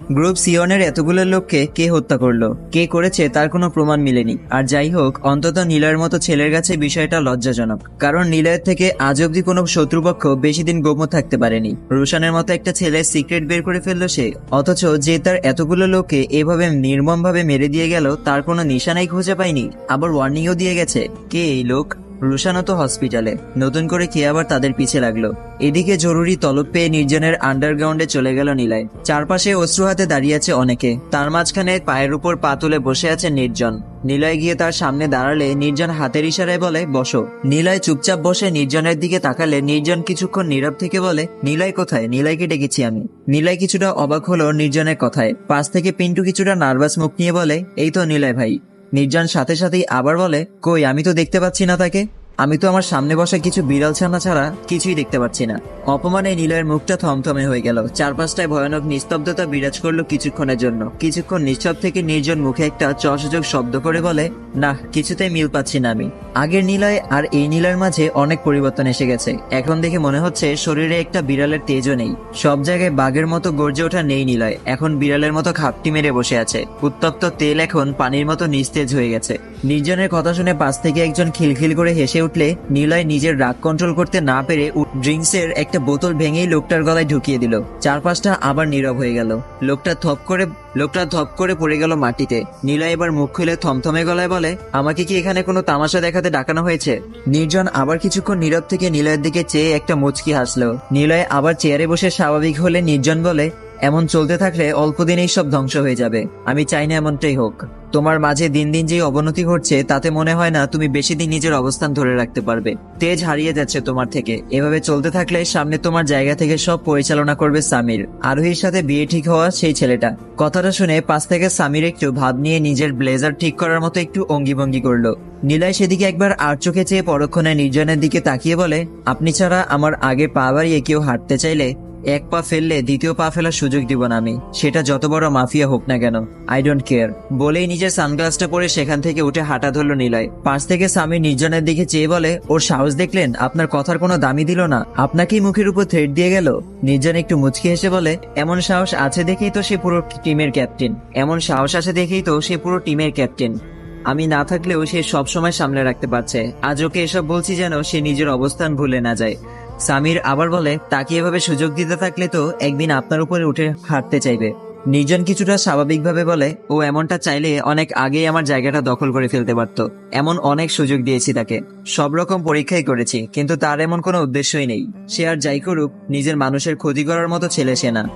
Group সিওনের এতগুলো লোককে কে হত্যা করল, কে করেছে তার কোনো প্রমাণ মিলেনি। আর যাই হোক, অন্তত নীলয়ের মতো ছেলের কাছে বিষয়টা লজ্জাজনক, কারণ নীলয়ের থেকে আজ অব্দি কোনো শত্রুপক্ষ বেশি দিন গোপন থাকতে পারেনি। রোশানের মতো একটা ছেলের সিক্রেট বের করে ফেলল সে, অথচ যে তার এতগুলো লোককে এভাবে নির্মমভাবে মেরে দিয়ে গেল, তার কোনো নিশানাই খুঁজে পায়নি, আবার ওয়ার্নিংও দিয়ে গেছে, কে এই লোক? রুশানও তো হসপিটালে। নতুন করে কে আবার তাদের পিছে লাগল? এদিকে জরুরি তলব পেয়ে নির্জনের আন্ডারগ্রাউন্ডে চলে গেল নীলায়। চারপাশে অশ্রু হাতে দাঁড়িয়ে আছে অনেকে। তার মাঝখানে পায়ের উপর পা তুলে বসে আছে নির্জন। নীলয় গিয়ে তার সামনে দাঁড়ালে নির্জন হাতের ইশারায় বলে, বসো। নীলয় চুপচাপ বসে নির্জনের দিকে তাকালে নির্জন কিছুক্ষণ নীরব থেকে বলে, নীলয় কোথায়? নীলয়কে ডেকেছি আমি। নীলয় কিছুটা অবাক হলো নির্জনের কথায়। পাশ থেকে পিন্টু কিছুটা নার্ভাস মুখ নিয়ে বলে, এই তো নীলয় ভাই। নির্জন সাথে সাথেই আবার বলে, কই, আমি তো দেখতে পাচ্ছি না তাকে। আমি তো আমার সামনে বসা কিছু বিড়াল ছানা ছাড়া কিছুই দেখতে পাচ্ছি না। অপমানে নীলয়ের মুখটা থমথমে হয়ে গেল। চারপাশটায় ভয়ানক নিস্তব্ধতা বিরাজ করল কিছুক্ষণের জন্য। কিছুক্ষণ নিশ্চব থেকে নির্জন মুখে একটা চসযোগ শব্দ করে বলে না কিছুতেই মিল পাচ্ছি না আমি। আগের নীলয় আর এই নীলয়ের মাঝে অনেক পরিবর্তন এসে গেছে। এখন দেখে মনে হচ্ছে শরীরে একটা বিড়ালের তেজও নেই। সব জায়গায় বাঘের মতো গর্জে ওঠা নেই নীলয়। এখন বিড়ালের মতো খাপটি মেরে বসে আছে। উত্তপ্ত তেল এখন পানির মতো নিস্তেজ হয়ে গেছে। নির্জনের কথা শুনে পাশ থেকে একজন খিলখিল করে হেসে উঠলে নীলয় নিজের রাগ কন্ট্রোল করতে না পেরে ড্রিঙ্কসের একটা বোতল ভেঙেই লোকটার গলায় ঢুকিয়ে দিল। চারপাশটা আবার নীরব হয়ে গেল। লোকটা থপ করে লোকটা ধপ করে পড়ে গেল মাটিতে। নীলা এবার মুখ খুলে থমথমে গলায় বলে, আমাকে কি এখানে কোনো তামাশা দেখাতে ডাকানো হয়েছে? নির্জন আবার কিছুক্ষণ নীরব থেকে নীলয়ের দিকে চেয়ে একটা মুচকি হাসলো। নীলয় আবার চেয়ারে বসে স্বাভাবিক হলে নির্জন বলে এমন চলতে থাকলে অল্প দিনেই সব ধ্বংস হয়ে যাবে। আমি চাই না এমনটাই হোক। তোমার মাঝে দিন দিন যে অবনতি ঘটছে, তাতে মনে হয় না তুমি বেশি দিন নিজের অবস্থান ধরে রাখতে পারবে। তেজ হারিয়ে যাচ্ছে তোমার থেকে। এভাবে চলতে থাকলে সামনে তোমার জায়গা থেকে সব পরিচালনা করবে সামির। আরোহীর সাথে বিয়ে ঠিক হওয়া সেই ছেলেটা। কথাটা শুনে পাশ থেকে সামির একটু ভাব নিয়ে নিজের ব্লেজার ঠিক করার মতো একটু অঙ্গিভঙ্গি করল। নীলয় সেদিকে একবার আর চোখে চেয়ে পরক্ষণে নির্জনের দিকে তাকিয়ে বলে, আপনি ছাড়া আমার আগে পা বাড়িয়ে কেউ হাঁটতে চাইলে এক পা ফেললে দ্বিতীয় পা ফেলার সুযোগ দিব না আমি। সেটা যত বড় মাফিয়া হোক না কেন। আই ডোন্ট কেয়ার বলেই নিজের সানগ্লাসটা পরে সেখান থেকে উঠে হাঁটা ধরলো নিলয়। পাশ থেকে স্বামী নির্জনের দিকে চেয়ে বলে, ওর সাহস দেখলেন? আপনার কথার কোনো দামি দিল না। আপনাকেই মুখের উপর থ্রেড দিয়ে গেল? নির্জন একটু মুচকি হেসে বলে, এমন সাহস আছে দেখেই তো সে পুরো টিমের ক্যাপ্টেন এমন সাহস আছে দেখেই তো সে পুরো টিমের ক্যাপ্টেন আমি না থাকলেও সে সব সময় সামলে রাখতে পারছে। আজ ওকে এসব বলছি যেন সে নিজের অবস্থান ভুলে না যায়। সামির আবার বলে, তাকে এভাবে সুযোগ দিতে থাকলে তো একদিন আপনার উপরে উঠে হাঁটতে চাইবে। নির্জন কিছুটা স্বাভাবিকভাবে বলে, ও এমনটা চাইলে অনেক আগেই আমার জায়গাটা দখল করে ফেলতে পারত। এমন অনেক সুযোগ দিয়েছি তাকে। সব রকম পরীক্ষাই করেছি, কিন্তু তার এমন কোনো উদ্দেশ্যই নেই। সে আর যাই করুক, নিজের মানুষের ক্ষতি করার মতো ছেলে সে না।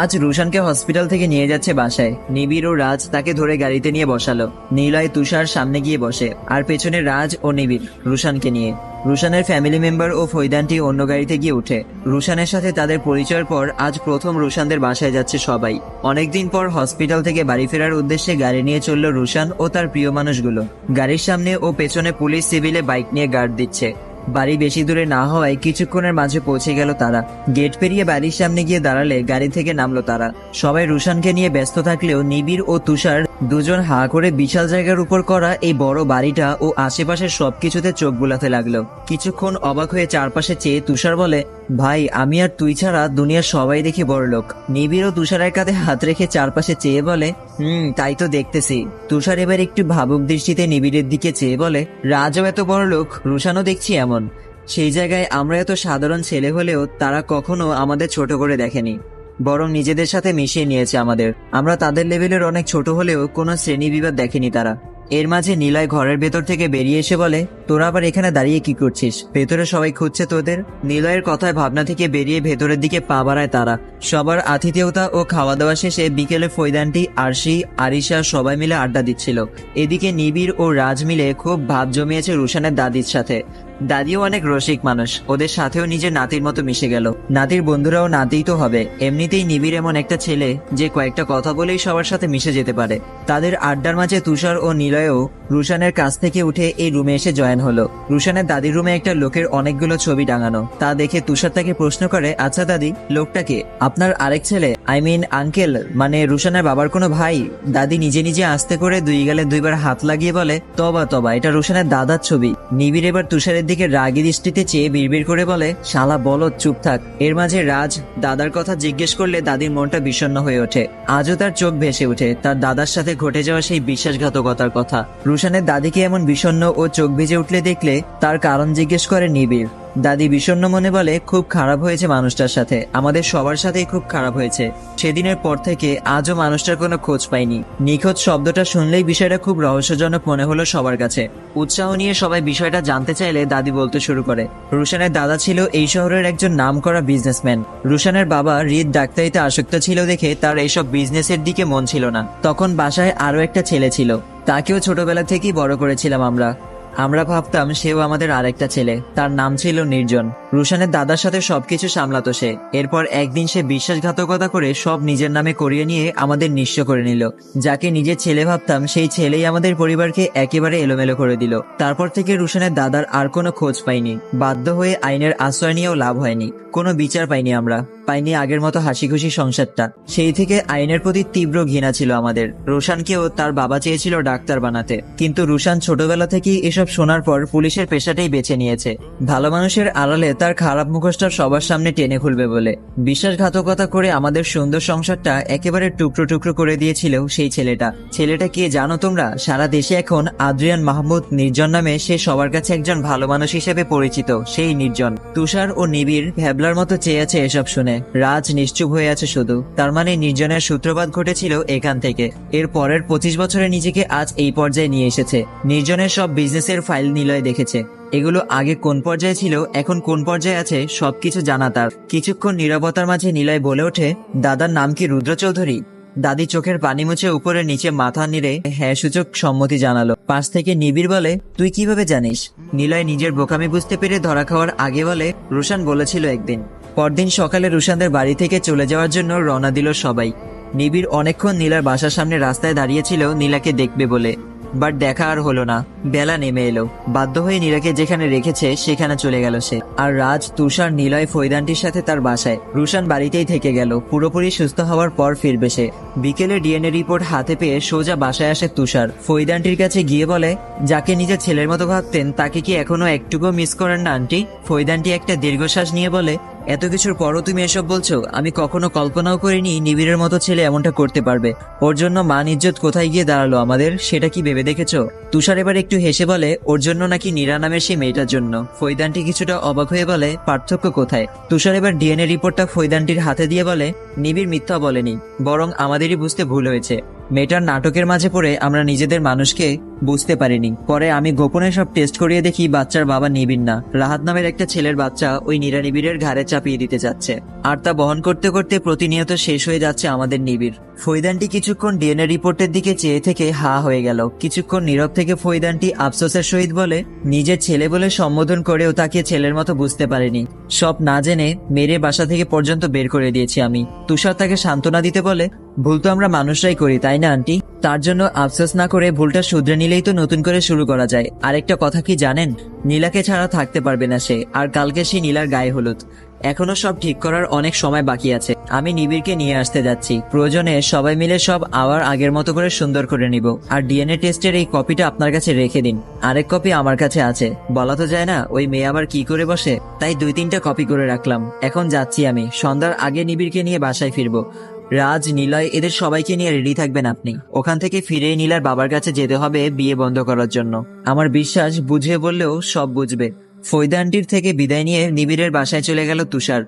আজ রুশানকে হসপিটাল থেকে নিয়ে যাচ্ছে বাসায়। নিবিড় ও রাজ তাকে ধরে গাড়িতে নিয়ে বসালো। নীলয় তুষার সামনে গিয়ে বসে, আর পেছনে রাজ ও নিবিড় রুশানকে নিয়ে। রুশানের ফ্যামিলি মেম্বার ও ফৈদানটি অন্য গাড়িতে গিয়ে উঠে। রুশানের সাথে তাদের পরিচয়ের পর আজ প্রথম রুশানদের বাসায় যাচ্ছে সবাই। অনেকদিন পর হসপিটাল থেকে বাড়ি ফেরার উদ্দেশ্যে গাড়ি নিয়ে চলল রুশান ও তার প্রিয় মানুষগুলো। গাড়ির সামনে ও পেছনে পুলিশ, সিভিলে বাইক নিয়ে গার্ড দিচ্ছে। বাড়ি বেশি দূরে না হওয়ায় কিছুক্ষণের মাঝে পৌঁছে গেল তারা। গেট পেরিয়ে বাড়ির সামনে গিয়ে দাঁড়ালে গাড়ি থেকে নামলো তারা। সবাই রুশানকে নিয়ে ব্যস্ত থাকলেও নিবিড় ও তুষার দুজন হা করে বিশাল জায়গার উপর করা এই বড় বাড়িটা ও আশেপাশের সবকিছুতে চোখ বুলাতে লাগল। কিছুক্ষণ অবাক হয়ে চারপাশে চেয়ে তুষার বলে, ভাই, আমি আর তুই ছাড়া দুনিয়ার সবাই দেখি বড় লোক। নিবিড় ও তুষারের কাঁধে হাত রেখে চারপাশে চেয়ে বলে, হুম, তাই তো দেখতেছি। তুষার এবার একটু ভাবুক দৃষ্টিতে নিবিড়ের দিকে চেয়ে বলে, রাজও এত বড় লোক, রুশানও দেখছি এমন। সেই জায়গায় আমরা এত সাধারণ ছেলে হলেও তারা কখনো আমাদের ছোট করে দেখেনি। বরং নিজেদের সাথে মিশিয়ে নিয়েছে আমাদের। আমরা তাদের লেভেলের অনেক ছোট হলেও কোনো শ্রেণি বিবাদ দেখেনি তারা। এর মাঝে নীলয় ঘরের ভেতর থেকে বেরিয়ে এসে বলে, তোরা আবার এখানে দাঁড়িয়ে কি করছিস? ভেতরে সবাই খুঁজছে তোদের? নিলয়ের কথায় ভাবনা থেকে বেরিয়ে ভেতরের দিকে পা বাড়ায় তারা। সবার আতিথেয়তা ও খাওয়া দাওয়া শেষে বিকেলে ফৈদানটি, আরশি, আরিশা সবাই মিলে আড্ডা দিচ্ছিল। এদিকে নিবিড় ও রাজ মিলে খুব ভাব জমিয়েছে রুশানের দাদির সাথে। দাদিও অনেক রসিক মানুষ, ওদের সাথেও নিজের নাতির মতো মিশে গেল। নাতির বন্ধুরাও নাতিই তো হবে। এমনিতেই নিবিড় এমন একটা ছেলে যে কয়েকটা কথা বলেই সবার সাথে মিশে যেতে পারে। তাদের আড্ডার মাঝে তুষার ও নিলয়ও রুশানের কাছ থেকে উঠে এই রুমে এসে জয়েন হলো। রুশানের দাদির রুমে একটা লোকের অনেকগুলো ছবি টাঙানো। তা দেখে তুষার তাকে প্রশ্ন করে আচ্ছা দাদি লোকটাকে আপনার আরেক ছেলে? আই মিন আঙ্কেল মানে রুশানের বাবার কোনো ভাই? দাদি নিজে নিজে আস্তে করে দুই গালে দুইবার হাত লাগিয়ে বলে, তবা তবা, এটা রুশানের দাদার ছবি। নিবিড় এবার তুষারের দিকে রাগি দৃষ্টিতে চেয়ে বিড়বিড় করে বলে, শালা, বলো, চুপ থাক। এর মাঝে রাজ দাদার কথা জিজ্ঞেস করলে দাদির মনটা বিষণ্ণ হয়ে ওঠে। আজও তার চোখ ভেসে ওঠে। তার দাদার সাথে ঘটে যাওয়া সেই বিশ্বাসঘাতকতার কথা। রুশানের দাদিকে এমন বিষণ্ণ ও চোখ ভেজে উঠলে দেখলে তার কারণ জিজ্ঞেস করে নিবিড়। দাদি বিষণ্ণ মনে বলে, খুব খারাপ হয়েছে মানুষটার সাথে। আমাদের সবার সাথেই খুব খারাপ হয়েছে। সেদিনের পর থেকে আজও মানুষটার কোনো খোঁজ পাইনি। নিখোঁজ শব্দটা শুনলেই বিষয়টা খুব রহস্যজনক মনে হলো সবার কাছে। উৎসাহ নিয়ে সবাই বিষয়টা জানতে চাইলে দাদি বলতে শুরু করে, রুশানের দাদা ছিল এই শহরের একজন নামকরা বিজনেসম্যান রুশানের বাবা রিদ ডাক্তারিতে আসক্ত ছিল দেখে তার এইসব বিজনেসের দিকে মন ছিল না। তখন বাসায় আরও একটা ছেলে ছিল। তাকেও ছোটবেলা থেকেই বড় করেছিলাম আমরা। আমরা ভাবতাম সেও আমাদের আরেকটা ছেলে। তার নাম ছিল নির্জন। রুশানের দাদার সাথে সবকিছু সামলাতো সে। এরপর একদিন সে বিশ্বাসঘাতকতা করে সব নিজের নামে করিয়ে নিয়ে আমাদের নিঃস্ব করে নিল। যাকে নিজের ছেলে ভাবতাম, সেই ছেলেই আমাদের পরিবারকে একেবারে এলোমেলো করে দিল। তারপর থেকে রুশানের দাদার আর কোনো খোঁজ পাইনি। বাধ্য হয়ে আইনের আশ্রয় নিয়েও লাভ হয়নি। কোনো বিচার পাইনি আমরা। পাইনি আগের মতো হাসি খুশি সংসারটা। সেই থেকে আইনের প্রতি তীব্র ঘৃণা ছিল আমাদের। রোশানকেও তার বাবা চেয়েছিল ডাক্তার বানাতে। কিন্তু রুশান ছোটবেলা থেকেই এসব শোনার পর পুলিশের পেশাটাই বেছে নিয়েছে। ভালো মানুষের আড়ালে তার খারাপ মুখোশটা সবার সামনে টেনে খুলবে বলে। বিশ্বাসঘাতকতা করে আমাদের সুন্দর সংসারটা একেবারে টুকরো টুকরো করে দিয়েছিল সেই ছেলেটা। ছেলেটা কে জানো তোমরা? সারা দেশে এখন আদ্রিয়ান মাহমুদ, নির্জন নামে সে সবার কাছে একজন ভালো মানুষ হিসেবে পরিচিত, সেই নির্জন। তুষার ও নিবিড় ভ্যাবলার মতো চেয়ে আছে এসব শুনে। রাজ নিশ্চুপ হয়ে আছে শুধু। তার মানে নির্জনের সূত্রপাত ঘটেছিল এখান থেকে। এর পরের পঁচিশ বছরে নিজেকে আজ এই পর্যায়ে নিয়ে এসেছে। নির্জনের সব বিজনেসের ফাইল নিলয় দেখেছে। এগুলো আগে কোন পর্যায়ে ছিল, এখন কোন পর্যায়ে আছে, সবকিছু জানা তার। কিছুক্ষণ নীরবতার মাঝে নিলয় বলে ওঠে, দাদার নাম কি রুদ্র চৌধুরী? দাদি চোখের পানি মুছে উপরে নিচে মাথা নিড়ে হ্যাঁ সূচক, সম্মতি জানালো। পাশ থেকে নিবিড় বলে, তুই কীভাবে জানিস? নিলয় নিজের বোকামি বুঝতে পেরে ধরা খাওয়ার আগে বলে, রুশান বলেছিল একদিন। পরদিন সকালে রুশানদের বাড়ি থেকে চলে যাওয়ার জন্য রওনা দিল সবাই। নিবিড় অনেকক্ষণ নীলার বাসার সামনে রাস্তায় দাঁড়িয়েছিল নীলাকে দেখবে বলে। বাট দেখা আর হলো না। বেলা নেমে এলো। বাধ্য হয়ে নীরাকে যেখানে রেখেছে, সেখানে চলে গেল সে। আর রাজ, তুষার, নিলয়, ফৈদানটির সাথে তার বাসায়। রুশান বাড়িতেই থেকে গেল। পুরোপুরি সুস্থ হওয়ার পর ফিরবে সে। বিকেলে ডিএনএ রিপোর্ট হাতে পেয়ে সোজা বাসায় আসে তুষার। ফৈদানটির কাছে গিয়ে বলে, যাকে নিজের ছেলের মতো ভাবতেন, তাকে কি এখনও একটুকু মিস করেন না আন্টি ফৈদানটি একটা দীর্ঘশ্বাস নিয়ে বলে এত কিছুর পরও তুমি এসব বলছো? আমি কখনো কল্পনাও করিনি নিবিড়ের মতো ছেলে এমনটা করতে পারবে। ওর জন্য মান ইজ্জত কোথায় গিয়ে দাঁড়াল আমাদের, সেটা কি ভেবে দেখেছ? তুষার এবার একটু হেসে বলে, ওর জন্য নাকি নীরা নামের সেই মেয়েটার জন্য? ফৈদানটি কিছুটা অবাক হয়ে বলে, পার্থক্য কোথায়? তুষার এবার ডিএনএ রিপোর্টটা ফৈদানটির হাতে দিয়ে বলে, নিবিড় মিথ্যা বলেনি, বরং আমাদেরই বুঝতে ভুল হয়েছে। মেয়েটার নাটকের মাঝে পড়ে আমরা নিজেদের মানুষকে বুঝতে পারিনি। পরে আমি গোপনে সব টেস্ট করিয়ে দেখি বাচ্চার বাবা নিবিড় না। রাহাত নামের একটা ছেলের বাচ্চা ওই নিরা নিবিড়ের ঘাড়ে চাপিয়ে দিতে যাচ্ছে। আর তা বহন করতে করতে প্রতিনিয়ত শেষ হয়ে যাচ্ছে আমাদের নিবিড়। ফৈদানটি কিছুক্ষণ ডিএনএ রিপোর্টের দিকে চেয়ে থেকে হা হয়ে গেল। কিছুক্ষণ নীরব থেকে ফৈদানটি আফসোসের সহিত বলে, নিজের ছেলে বলে সম্বোধন করেও তাকে ছেলের মতো বুঝতে পারেনি। সব না জেনে মেরে বাসা থেকে পর্যন্ত বের করে দিয়েছি আমি। তুষার তাকে সান্ত্বনা দিতে বলে ভুল তো আমরা মানুষরাই করি, তাই না, আন্টি? তার জন্য আফসোস না করে ভুলটা শুধরে নিলেই তো নতুন করে শুরু করা যায়। আরেকটা কথা কি জানেন? নীলাকে ছাড়া থাকতে পারবে না সে, আর কালকে সে নীলার গায়ে হলুদ। এখনও সব ঠিক করার অনেক সময় বাকি আছে। আমি নিবিড়কে নিয়ে আসতে যাচ্ছি। প্রয়োজনে সবাই মিলে সব আবার আগের মতো করে সুন্দর করে নিব। আর ডিএনএ টেস্টের এই কপিটা আপনার কাছে রেখে দিন। আরেক কপি আমার কাছে আছে। বলা তো যায় না, ওই মেয়ে আবার কি করে বসে? তাই দুই তিনটা কপি করে রাখলাম। এখন যাচ্ছি আমি। সন্ধ্যার আগে নিবিড়কে নিয়ে বাসায় ফিরবো। রাজ, নিলয়, এদের সবাইকে নিয়ে রেডি থাকবেন আপনি। ওখান থেকে ফিরে নীলার বাবার কাছে যেতে হবে বিয়ে বন্ধ করার জন্য। আমার বিশ্বাস বুঝে বললেও সব বুঝবে। ফৈদা আন্টির থেকে বিদায় নিয়ে নিবিড়ের বাসায় চলে গেল তুষার।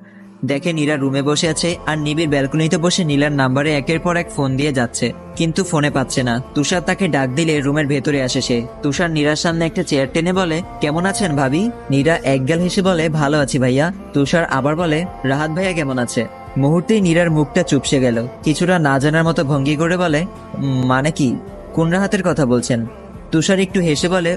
দেখে নীলা রুমে বসে আছে আর নিবিড় ব্যালকনিতে বসে নীলার নাম্বারে একের পর এক ফোন দিয়ে যাচ্ছে, কিন্তু ফোনে পাচ্ছে না। তুষার তাকে ডাক দিলে রুমের ভেতরে আসে সে। তুষার নীরার সামনে একটা চেয়ার টেনে বলে, কেমন আছেন ভাবি? নীরা একগাল হেসে বলে, ভালো আছি ভাইয়া। তুষার আবার বলে, রাহাত ভাইয়া কেমন আছে? মুহূর্তেই নীরার মুখটা চুপসে গেল। কিছুটা না জানার মতো ভঙ্গি করে বলে মানে কি? কোন রাহাতের কথা বলছেন? তুষার একটু হেসে বলে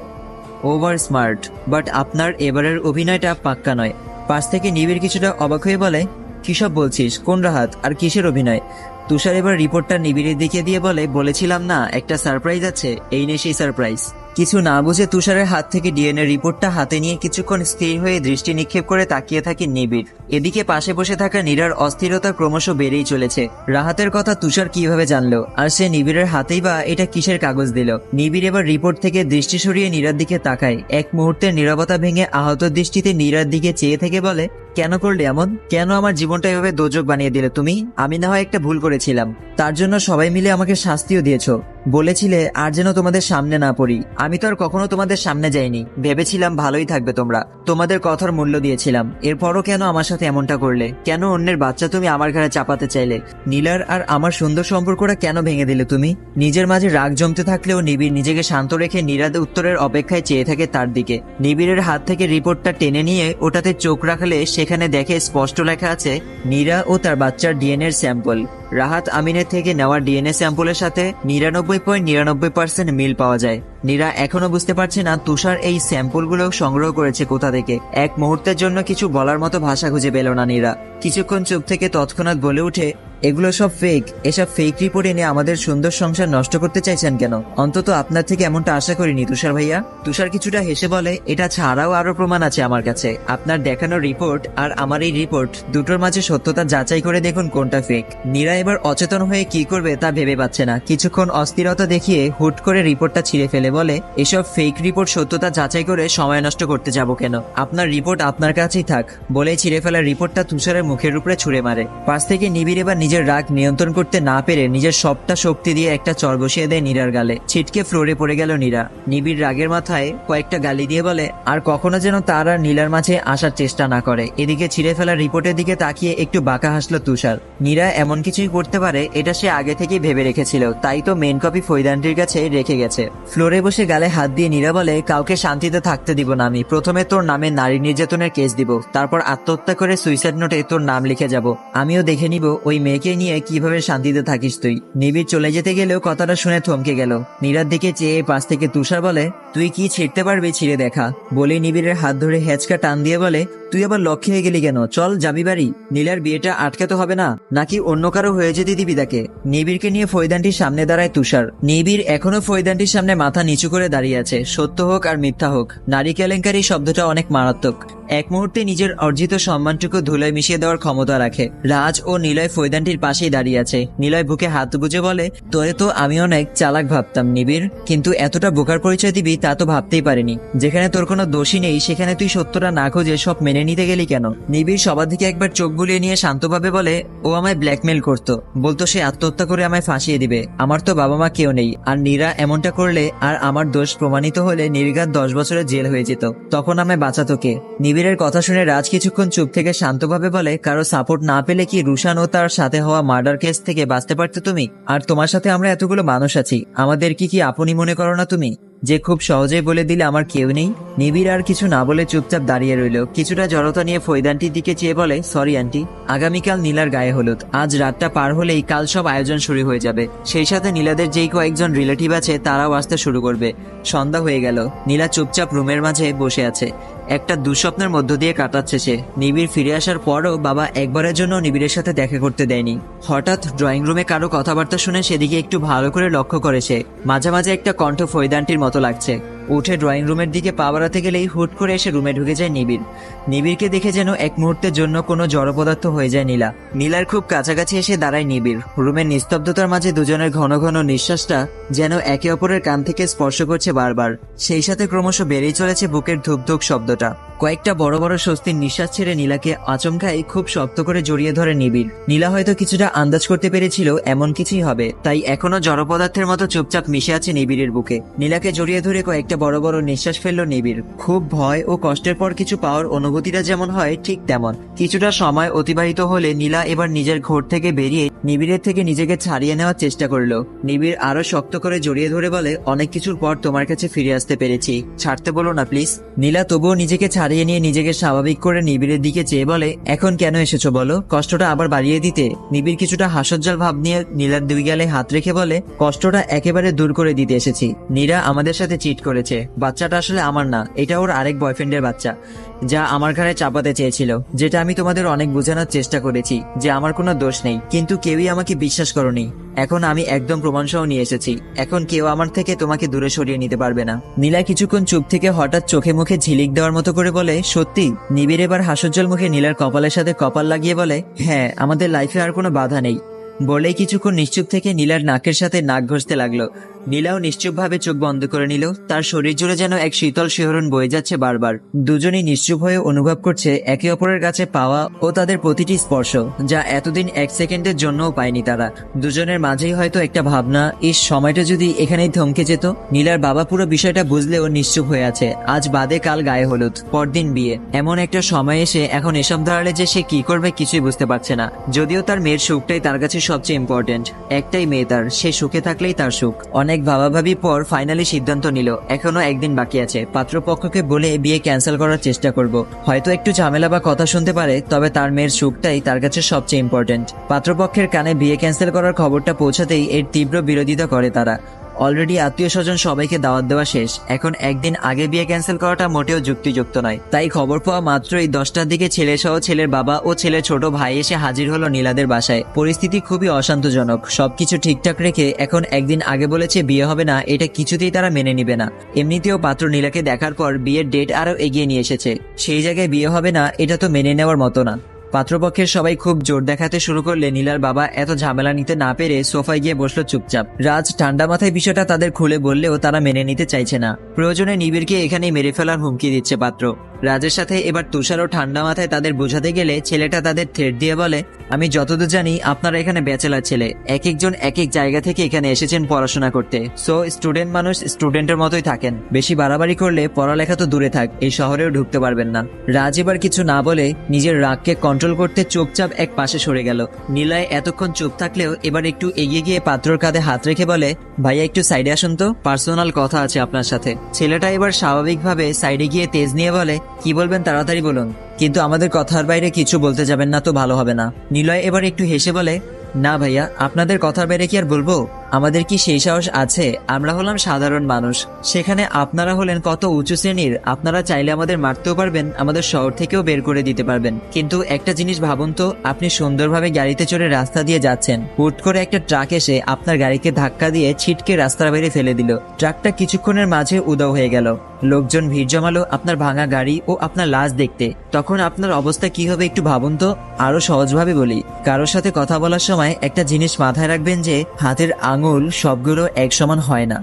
ওভার স্মার্ট বাট আপনার এবারের অভিনয়টা পাক্কা নয়। পাশ থেকে নিবিড় কিছুটা অবাক হয়ে বলে কিসব বলছিস? কোন রাহাত আর কিসের অভিনয়? তুষার এবার রিপোর্টটা নিবিড়ের দিকে দিয়ে বলে, বলেছিলাম না, একটা সারপ্রাইজ আছে। এই নে সেই সারপ্রাইজ কিছু না বুঝে তুষারের হাত থেকে ডিএনএ রিপোর্টটা হাতে নিয়ে কিছুক্ষণ স্থির হয়ে দৃষ্টি নিক্ষেপ করে তাকিয়ে থাকে নিবিড়। এদিকে পাশে বসে থাকা নীরার অস্থিরতা ক্রমশ বেড়েই চলেছে। রাহাতের কথা তুষার কীভাবে জানলো? আর সে নিবিড়ের হাতেই বা এটা কিসের কাগজ দিল? নিবিড় এবার রিপোর্ট থেকে দৃষ্টি সরিয়ে নীরার দিকে তাকায়। এক মুহূর্তের নীরবতা ভেঙে আহত দৃষ্টিতে নীরার দিকে চেয়ে থেকে বলে কেন করলে এমন? কেন আমার জীবনটা এভাবে দোজক বানিয়ে দিলে তুমি? আমি না হয় একটা ভুল করেছিলাম। তার জন্য সবাই মিলে আমাকে শাস্তিও দিয়েছ। বলেছিলে, আর যেন তোমাদের সামনে না পড়ি। আমি তো আর কখনো তোমাদের সামনে যাইনি। ভেবেছিলাম ভালোই থাকবে তোমরা। তোমাদের কথার মূল্য দিয়েছিলাম। এরপরও কেন আমার সাথে এমনটা করলে? কেন অন্যের বাচ্চা তুমি আমার ঘরে চাপাতে চাইলে? নীলার আর আমার সুন্দর সম্পর্কটা কেন ভেঙে দিলে তুমি? নিজের মাঝে রাগ জমতে থাকলেও নিবিড় নিজেকে শান্ত রেখে নীরাদ উত্তরের অপেক্ষায় চেয়ে থাকে তার দিকে। নিবিড়ের হাত থেকে রিপোর্টটা টেনে নিয়ে ওটাতে চোখ রাখলে সেখানে দেখে স্পষ্ট লেখা আছে নীরা ও তার বাচ্চার ডিএনএর স্যাম্পল। রাহাত আমিনের থেকে নেওয়া ডিএনএ স্যাম্পলের সাথে নিরানব্বই পয়েন্ট নিরানব্বই পার্সেন্ট মিল পাওয়া যায়। নীরা এখনও বুঝতে পারছে না তুষার এই স্যাম্পলগুলো সংগ্রহ করেছে কোথা থেকে। এক মুহূর্তের জন্য কিছু বলার মতো ভাষা খুঁজে পেল না নীরা। কিছুক্ষণ চুপ থেকে তৎক্ষণাৎ বলে উঠে, এগুলো সব ফেক এসব ফেক রিপোর্ট এনে আমাদের সুন্দর সংসার নষ্ট করতে চাইছেন কেন? অন্তত আপনার থেকে এমনটা আশা করিনি তুষার ভাইয়া। তুষার কিছুটা হেসে বলে, এটা ছাড়াও আরও প্রমাণ আছে আমার কাছে। আপনার দেখানো রিপোর্ট আর আমার এই রিপোর্ট দুটোর মাঝে সত্যতা যাচাই করে দেখুন কোনটা ফেক নীরা এবার অচেতন হয়ে কি করবে তা ভেবে পাচ্ছে না। কিছুক্ষণ অস্থিরতা দেখিয়ে হুট করে রিপোর্টটা ছিঁড়ে ফেলে বলে, এসব ফেক রিপোর্ট সত্যতা যাচাই করে সময় নষ্ট করতে যাব কেন? আপনার রিপোর্ট আপনার কাছেই থাক। বলেই ছিঁড়ে ফেলা রিপোর্টটা তুষারের মুখের উপরে ছুঁড়ে মারে। পাশ থেকে নিবিড় এবার নিজের রাগ নিয়ন্ত্রণ করতে না পেরে নিজের সবটা শক্তি দিয়ে একটা চর বসিয়ে দেয় নীরার গালে। ছিটকে ফ্লোরে পড়ে গেল নীরা। নিবিড় রাগের মাথায় কয়েকটা গালি দিয়ে বলে, আর কখনো যেন তার আর নীলার মাঝে আসার চেষ্টা না করে। এদিকে ছিঁড়ে ফেলা রিপোর্টের দিকে তাকিয়ে একটু বাঁকা হাসলো তুষার। নীরা এমন কিছুই করতে পারে, এটা সে আগে থেকেই ভেবে রেখেছিল। তাই তো মেন কপি ফৈদানটির কাছে রেখে গেছে। ফ্লোরে বসে গালে হাত দিয়ে নীরা বলে, কাউকে শান্তিতে থাকতে দিব না আমি। প্রথমে তোর নামে নারী নির্যাতনের কেস দিব। তারপর আত্মহত্যা করে সুইসাইড নোটে তোর নাম লিখে যাব। আমিও দেখে নিব ওই মেয়েকে নিয়ে কীভাবে শান্তিতে থাকিস তুই। নিবিড় চলে যেতে গেলেও কথাটা শুনে থমকে গেল। নীরার দিকে চেয়ে পাশ থেকে তুষার বলে, তুই কি ছিঁড়তে পারবি? ছিঁড়ে দেখা। বলে নিবিড়ের হাত ধরে হেঁচকা টান দিয়ে বলে তুই আবার লক্ষ্যে হয়ে গেলি কেন? চল যাবি বাড়ি। নীলার বিয়েটা আটকাতে হবে না। নাকি অন্য কারও হয়ে যেতে দিবি তাকে? নিবিড়কে নিয়ে ফৈদানটির সামনে দাঁড়ায় তুষার। নিবিড় এখনও ফৈদানটির সামনে মাথা নিচু করে দাঁড়িয়ে আছে। সত্য হোক আর মিথ্যা হোক, নারী কেলেঙ্কারি শব্দটা অনেক মারাত্মক। এক মুহূর্তে নিজের অর্জিত সম্মানটুকু ধুলোয় মিশিয়ে দেওয়ার ক্ষমতা রাখে। রাজ ও নিলয় ফৈদানটির পাশেই দাঁড়িয়ে আছে। নিলয় বুকে হাত গুজে বলে, তোরে তো আমি অনেক চালাক ভাবতাম, নিবিড়। কিন্তু এতটা বোকার পরিচয় দিবি তা তো ভাবতেই পারিনি। যেখানে তোর কোনো দোষী নেই, সেখানে তুই সত্যটা না খুঁজে সব মেনে নিতে গেলি কেন? নিবিড় সবার দিকে একবার চোখ বুলিয়ে নিয়ে শান্তভাবে বলে, ও আমায় ব্ল্যাকমেল করতো। বলতো সে আত্মহত্যা করে আমায় ফাঁসিয়ে দিবে। আমার তো বাবা মা কেউ নেই। আর নীরা এমনটা করলে আর আমার দোষ প্রমাণিত হলে নির্ঘাত দশ বছরের জেল হয়ে যেত। তখন আমায় বাঁচাতো কে? নিবিড়ের কথা শুনে রাজ কিছুক্ষণ চুপ থেকে শান্তভাবে বলে, কারও সাপোর্ট না পেলে কি রুশান ও তার সাথে হওয়া মার্ডার কেস থেকে বাঁচতে পারতে তুমি? আর তোমার সাথে আমরা এতগুলো মানুষ আছি, আমাদের কি কি আপনি মনে করো না তুমি? যে খুব সহজেই বলে দিলে আমার কেউ নেই? নিবিড় আর কিছু না বলে চুপচাপ দাঁড়িয়ে রইল। কিছুটা জড়তা নিয়ে ফৈদানটির দিকে চেয়ে বলে, সরি আন্টি আগামীকাল নীলার গায়ে হলুদ। আজ রাতটা পার হলেই কাল সব আয়োজন শুরু হয়ে যাবে। সেই সাথে নীলাদের যেই কয়েকজন রিলেটিভ আছে, তারাও আসতে শুরু করবে। সন্ধ্যা হয়ে গেল। নীলা চুপচাপ রুমের মাঝে বসে আছে। একটা দুঃস্বপ্নের মধ্য দিয়ে কাটাচ্ছে সে। নিবিড় ফিরে আসার পরও বাবা একবারের জন্য নিবিড়ের সাথে দেখা করতে দেয়নি। হঠাৎ ড্রয়িং রুমে কারও কথাবার্তা শুনে সেদিকে একটু ভালো করে লক্ষ্য করেছে মাঝে মাঝে একটা কণ্ঠ ফৈদানটির মতো লাগছে। উঠে ড্রয়িং রুমের দিকে পা বাড়াতে গেলেই হুট করে এসে রুমে ঢুকে যায় নিবিড়। নিবিড়কে দেখে যেন এক মুহূর্তের জন্য কোনো জড় পদার্থ হয়ে যায় নীলা। নীলার খুব কাছাকাছি এসে দাঁড়ায় নিবিড়। রুমের নিস্তব্ধতার মাঝে দুজনের ঘন ঘন নিঃশ্বাসটা যেন একে অপরের কান থেকে স্পর্শ করছে বারবার। সেই সাথে ক্রমশ বেড়েই চলেছে বুকের ধুকধুক শব্দটা। কয়েকটা বড় বড় স্বস্তির নিঃশ্বাস ছেড়ে নীলাকে আচমকাই খুব শক্ত করে জড়িয়ে ধরে নিবিড়। নীলা হয়তো কিছুটা আন্দাজ করতে পেরেছিল এমন কিছুই হবে, তাই এখনও জড় পদার্থের মতো চুপচাপ মিশে আছে নিবিড়ের বুকে। নীলাকে জড়িয়ে ধরে কয়েকটা বড় বড় নিঃশ্বাস ফেলল নিবিড়। খুব ভয় ও কষ্টের পর কিছু পাওয়ার অনুভূতিটা যেমন হয়, ঠিক তেমন। কিছুটা সময় অতিবাহিত হলে নীলা এবার নিজের ঘোর থেকে বেরিয়ে নিবিড়ের থেকে নিজেকে ছাড়িয়ে নেওয়ার চেষ্টা করল। নিবিড় আরও শক্ত করে জড়িয়ে ধরে বলে, অনেক কিছুর পর তোমার কাছে ফিরে আসতে পেরেছি। ছাড়তে বলো না, প্লিজ। নীলা তবুও নিজেকে ছাড়িয়ে নিয়ে নিজেকে স্বাভাবিক করে নিবিড়ের দিকে চেয়ে বলে, এখন কেন এসেছ বলো? কষ্টটা আবার বাড়িয়ে দিতে। নিবিড় কিছুটা হাসজ্জাল ভাব নিয়ে নীলার দুই গালে হাত রেখে বলে, কষ্টটা একেবারে দূর করে দিতে এসেছি। নীরা আমাদের সাথে চিট করেছে। বাচ্চাটা আসলে আমার না, এটা ওর আরেক বয়ফ্রেন্ডের বাচ্চা। যা আমার ঘাড়ে চাপাতে চেয়েছিল, যেটা আমি তোমাদের অনেক বোঝানোর চেষ্টা করেছি, যে আমার কোনো দোষ নেই, কিন্তু কেউই আমাকে বিশ্বাস করনি। এখন আমি একদম প্রমাণ সহ নিয়ে এসেছি, এখন কেউ আমার থেকে তোমাকে দূরে সরিয়ে নিতে পারবে না। নীলা কিছুক্ষণ চুপ থেকে হঠাৎ চোখে মুখে ঝিলিক দেওয়ার মতো করে বলে, সত্যি? নিবিড় এবার হাসজ্জ্বল মুখে নীলার কপালের সাথে কপাল লাগিয়ে বলে হ্যাঁ আমাদের লাইফে আর কোনো বাধা নেই। বলেই কিছুক্ষণ নিশ্চুপ থেকে নীলার নাকের সাথে নাক ঘষতে লাগল। নীলাও নিশ্চুপভাবে চোখ বন্ধ করে নিল, তার শরীর জুড়ে যেন এক শীতল শিহরণ বয়ে যাচ্ছে বারবার। দুজনেই নিশ্চুপ হয়ে অনুভব করছে একে অপরের কাছে পাওয়া ও তাদের প্রতিটি স্পর্শ, যা এতদিন এক সেকেন্ডের জন্যও পায়নি তারা। দুজনের মাঝেই হয়তো একটা ভাবনা এই সময়টা যদি এখানেই থমকে যেত? নীলার বাবা পুরো বিষয়টা বুঝলেও নিশ্চুপ হয়ে আছে। আজ বাদে কাল গায়ে হলুদ, পরদিন বিয়ে। এমন একটা সময় এসে এখন এসব দাঁড়ালে যে সে কি করবে কিছুই বুঝতে পারছে না। যদিও তার মেয়ের সুখটাই তার কাছে সবচেয়ে ইম্পর্টেন্ট একটাই মেয়ে তার, সে সুখে থাকলেই তার সুখ। অনেক ভাবাভাবি পর ফাইনালি সিদ্ধান্ত নিল। এখনও একদিন বাকি আছে। পাত্রপক্ষকে বলে বিয়ে ক্যান্সেল করার চেষ্টা করব। হয়তো একটু ঝামেলা বা কথা শুনতে পারে, তবে তার মেয়ের সুখটাই তার কাছে সবচেয়ে ইম্পর্টেন্ট পাত্রপক্ষের কানে বিয়ে ক্যান্সেল করার খবরটা পৌঁছাতেই এর তীব্র বিরোধিতা করে তারা। অলরেডি আত্মীয় স্বজন সবাইকে দাওয়াত দেওয়া শেষ। এখন একদিন আগে বিয়ে ক্যান্সেল করাটা মোটেও যুক্তিযুক্ত নয়। তাই খবর পাওয়া মাত্রই দশটার দিকে ছেলে সহ ছেলের বাবা ও ছেলের ছোট ভাই এসে হাজির হলো নীলাদের বাসায়। পরিস্থিতি খুবই অশান্তজনক। সবকিছু ঠিকঠাক রেখে এখন একদিন আগে বলেছে বিয়ে হবে না, এটা কিছুতেই তারা মেনে নিবে না। এমনিতেও পাত্র নীলাকে দেখার পর বিয়ের ডেট আরও এগিয়ে নিয়ে এসেছে। সেই জায়গায় বিয়ে হবে না, এটা তো মেনে নেওয়ার মতো না। পাত্রপক্ষের সবাই খুব জোর দেখাতে শুরু করলে নীলার বাবা এত ঝামেলা নিতে না পেরে সোফায় গিয়ে বসল চুপচাপ। রাজ ঠান্ডা মাথায় বিষয়টা তাদের খুলে বললেও তারা মেনে নিতে চাইছে না। প্রয়োজনে নিবিড়কে এখানেই মেরে ফেলার হুমকি দিচ্ছে পাত্র। রাজের সাথে এবার তুষারও ঠান্ডা মাথায় তাদের বোঝাতে গেলে ছেলেটা তাদের থ্রেট দিয়ে বলে, আমি যতদূর জানি, আপনারা এখানে ব্যাচেলার ছেলে। এক একজন, এক এক জায়গা থেকে এখানে এসেছেন পড়াশোনা করতে। সো, স্টুডেন্ট মানুষ স্টুডেন্টের মতোই থাকেন। বেশি বাড়াবাড়ি করলে পড়ালেখা তো দূরে থাক, এই শহরেও ঢুকতে পারবেন না। রাজ এবার কিছু না বলে নিজের রাগকে কন্ট্রোল করতে চুপচাপ এক পাশে সরে গেল। নীলায় এতক্ষণ চুপ থাকলেও এবার একটু এগিয়ে গিয়ে পাত্রর কাঁধে হাত রেখে বলে, ভাইয়া, একটু সাইডে আসুন তো। পার্সোনাল কথা আছে আপনার সাথে। ছেলেটা এবার স্বাভাবিকভাবে সাইডে গিয়ে তেজ নিয়ে বলে কি বলবেন তাড়াতাড়ি বলুন। কিন্তু আমাদের কথার বাইরে কিছু বলতে যাবেন না তো ভালো হবে না। নিলয় এবার একটু হেসে বলে, না ভাইয়া, আপনাদের কথার বাইরে কি আর বলব? আমাদের কি সেই সাহস আছে? আমরা হলাম সাধারণ মানুষ। সেখানে আপনারা হলেন কত উঁচু শ্রেণির? আপনারা চাইলে আমাদের মারতেও পারবেন, আমাদের শহর থেকেও বের করে দিতে পারবেন। কিন্তু একটা জিনিস ভাবুন তো, আপনি সুন্দরভাবে গাড়িতে চড়ে রাস্তা দিয়ে যাচ্ছেন। হুট করে একটা ট্রাক এসে আপনার গাড়িকে ধাক্কা দিয়ে ছিটকে রাস্তার বাইরে ফেলে দিল। ট্রাকটা কিছুক্ষণের মাঝে উদাও হয়ে গেল। লোকজন ভিড় জমালো আপনার ভাঙা গাড়ি ও আপনার লাশ দেখতে। তখন আপনার অবস্থা কি হবে একটু ভাবুন তো আরও সহজভাবে বলি। কারোর সাথে কথা বলার সময় একটা জিনিস মাথায় রাখবেন যে, হাতের আঙুল সবগুলো এক সমান হয় না।